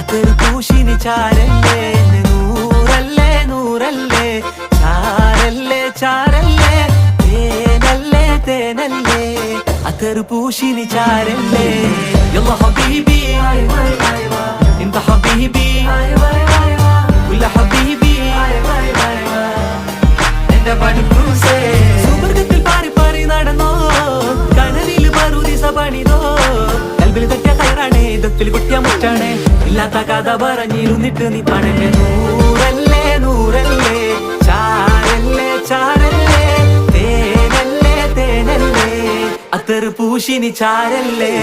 അതൊരു പൂശിനി ചാരല്ലേ? നൂറല്ലേ നൂറല്ലേ? ചാരല്ലേ ചാരല്ലേ? തേനല്ലേ തേനല്ലേ? അതൊരു പൂശിനി ചാരല്ലേ? يلا حبيبي انت പണിതോ? കൽവിൽ തെറ്റ കയറാണേ ദത്തിൽ കുട്ടിയ മുറ്റാണേ. ഇല്ലാത്ത കഥ പറഞ്ഞിരുന്നിട്ട് നീ പണല്ലേ നൂറല്ലേ നൂറല്ലേ? ചാരല്ലേ ചാരല്ലേ? തേനല്ലേ തേനല്ലേ? അത്തറ് പൂശിനി ചാരല്ലേ?